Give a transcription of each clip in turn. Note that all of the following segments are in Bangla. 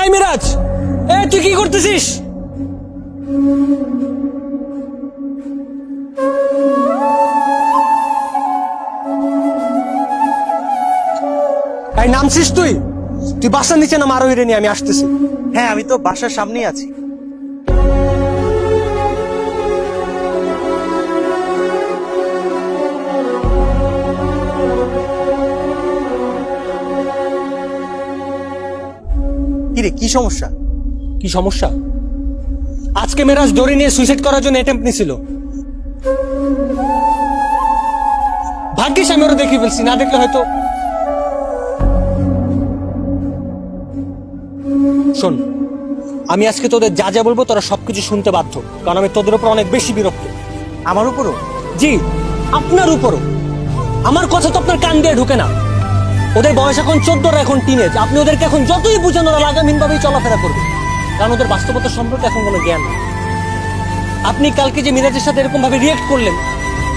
এই মিরাজ এই তুই কি করতেছিস? নামছিস তুই? তুই আরও আমি আসতেছি। হ্যাঁ আমি তো বাসার সামনেই আছি। কিরে কি সমস্যা? কি সমস্যা? আজকে মেরাজ দড়ি নিয়ে সুইসাইড করার জন্য অ্যাটেম্প নিছিল। ভাগ্যিস আমি ওরা দেখে ফেলছি না দেখলে হয়তো শোন আমি আজকে তোদের যা যা বলব তোরা সবকিছু শুনতে বাধ্য কারণ আমি তোদের উপর অনেক বেশি বিরক্ত। আমার উপরও? জি আপনার উপরও। আমার কথা তো আপনার কান দিয়ে ঢুকে না। ওদের বয়স এখন চোদ্দরা এখন টিনেজ আপনি ওদেরকে এখন যতই বুঝেন, ওরা লাগামহীন ভাবেই চলাফেরা করবে। কারণ ওদের বাস্তবতা সম্পর্কে এখন কোনো জ্ঞান নেই। আপনি কালকে যে মিরাজের সাথে এরকম ভাবে রিয়েক্ট করলেন,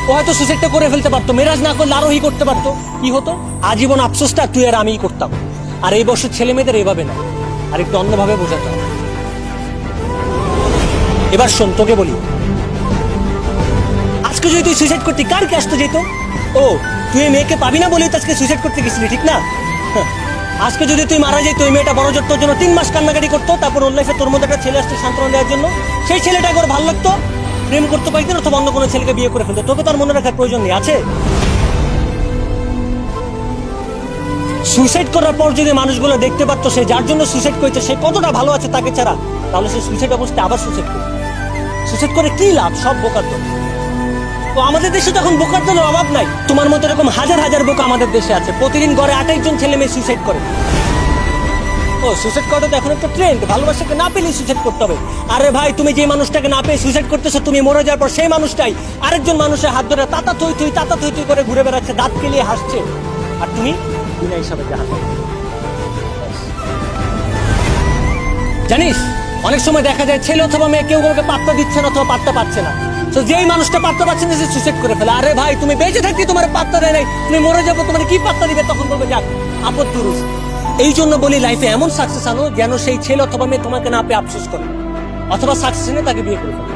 ও হয়তো সুসাইডটা করে ফেলতে পারতো, মিরাজ না করলে আরোহী করতে পারতো। কি হতো? আজীবন আফসোসটা তুই আর আমিই করতাম। আর এই বছর ছেলে মেয়েদের এইভাবে না। আর একটু অন্যভাবে বোঝাতে হবে। এবার শোন, তোকে বলি। আজকে যদি তুই সুইসাইড করতি, কার কে আসতো যেত? ও, তুই মেয়েকে পাবি না বলেই তো আজকে সুইসাইড করতে গেছিলি, ঠিক না? হ্যাঁ। আজকে যদি তুই মারা যেত ওই মেয়েটা বড় জোর তোর জন্য তিন মাস কান্নাকাটি করতো, তারপর ওর লাইফে তোর মধ্যে একটা ছেলে আসতো সান্ত্বনা দেওয়ার জন্য। সেই ছেলেটা একবার ভালো লাগতো, প্রেম করতে পারতেন, অথবা অন্য কোনো ছেলেকে বিয়ে করে ফেলতো। তোকে তার মনে রাখার প্রয়োজন নেই, আছে? সুইসাইড করার পর যদি মানুষগুলো দেখতে পারতো সে যার জন্য সুইসাইড করেছে, সে কতটা ভালো আছে তাকে ছাড়া, তাহলে সে সুইসাইড অবস্থায় আবার সুইসাইড করবে। সুইসাইড করে কি লাভ? সব বোকার তো। তো আমাদের দেশে তো এখন বোকার জন্য অভাব নাই। তোমার মতো এরকম হাজার হাজার বোকা আমাদের দেশে আছে। প্রতিদিন গড়ে আঠাইশ জন ছেলে মেয়ে সুইসাইড করে। ও সুইসাইড করাটা তো এখন একটা ট্রেন্ড ভালোবাসাকে না পেলে সুইসাইড করতে হবে। আরে ভাই, তুমি যে মানুষটাকে না পেয়ে সুইসাইড করতেছো, তুমি মরে যাওয়ার পর সেই মানুষটাই আরেকজন মানুষের হাত ধরে তাতা থই থই, তাতা থই থই করে ঘুরে বেড়াচ্ছে, দাঁত কেলিয়ে হাসছে। আর তুমি বিনা হিসাবে জানিস অনেক সময় দেখা যায় ছেলে অথবা মেয়ে কেউ কাউকে পাত্তা দিচ্ছে না অথবা পাত্তা পাচ্ছে না। তো যেই মানুষটা পাত্তা পাচ্ছে না, সে সুইসাইড করে ফেলে। আরে ভাই, তুমি বেঁচে থাকি তোমার পাত্তা দেয় নাই। তুমি মরে যাব, তোমার কি পাত্তা দিবে? তখন বলবে, যাক, আপদ পুরুষ এই জন্য বলি লাইফে এমন সাকসেস আনো যেন সেই ছেলে অথবা মেয়ে তোমাকে না পেয়ে আফসোস করে। অথবা সাকসেস এনে তাকে বিয়ে করে ফেলে।